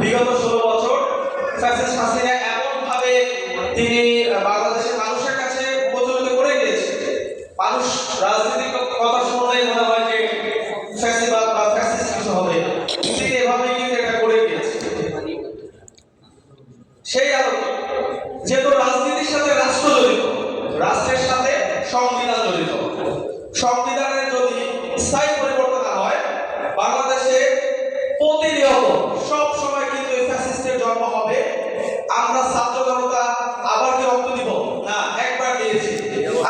বিগত ষোলো বছর ফ্যাসিস্ট হাসিনা এমনভাবে তিনি বাংলাদেশের মানুষের কাছে প্রচলিত করে গিয়েছে মানুষ রাজনীতির কথা শুনলেই মনে হয় যে বা কিছু হবে তিনি এভাবেই কিন্তু এটা করে গিয়েছে সেই আলোকে যেহেতু রাজনীতির সাথে রাষ্ট্র জড়িত, রাষ্ট্রের সাথে সংবিধান জড়িত, সংবিধানের যদি স্থায়ী পরিবর্তন না হয় বাংলাদেশে প্রতিনিয়ত সব সময় কিন্তু এই ফ্যাসিস্টের জন্ম হবে, আমরা ছাত্র জনতা আবার কি রক্ত দিব? না, একবার দিয়েছি।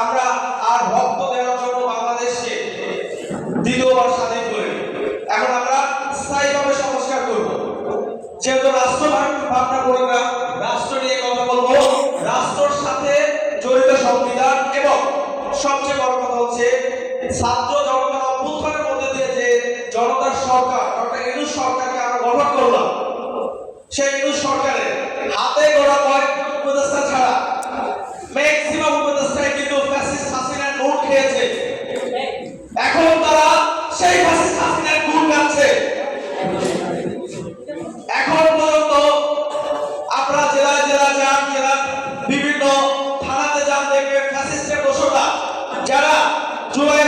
আমরা আর রক্ত দেওয়ার জন্য বাংলাদেশকে দ্বিতীয়বার স্বাধীন করে এখন আমরা স্থায়ীভাবে সংস্কার করব। যেহেতু রাষ্ট্র ভাবনা করি না, রাষ্ট্র নিয়ে কথা বলব। রাষ্ট্রের সাথে জড়িত সংবিধান এবং সবচেয়ে বড় কথা হচ্ছে, ছাত্র জনতার অভ্যুত্থানের মধ্যে দিয়ে যে জনতার সরকার, ডক্টর ইউনুস সরকারকে আমরা গঠন করলাম শেখ সরকারের হাতে গোড়া কয়েক উপদেষ্টা ছাড়া ম্যাক্সিমাম উপদেষ্টায় কিন্তু ফ্যাসিস হাসিনার নোট খেয়েছে। এখন তারা সেই ফ্যাসিস হাসিনার গুণ গাচ্ছে এখন পর্যন্ত আপনারা জেলায় জেলা যান জেলা বিভিন্ন থানাতে যান, দেখবেন ফ্যাসিস্টের দোষটা। যারা জুলাই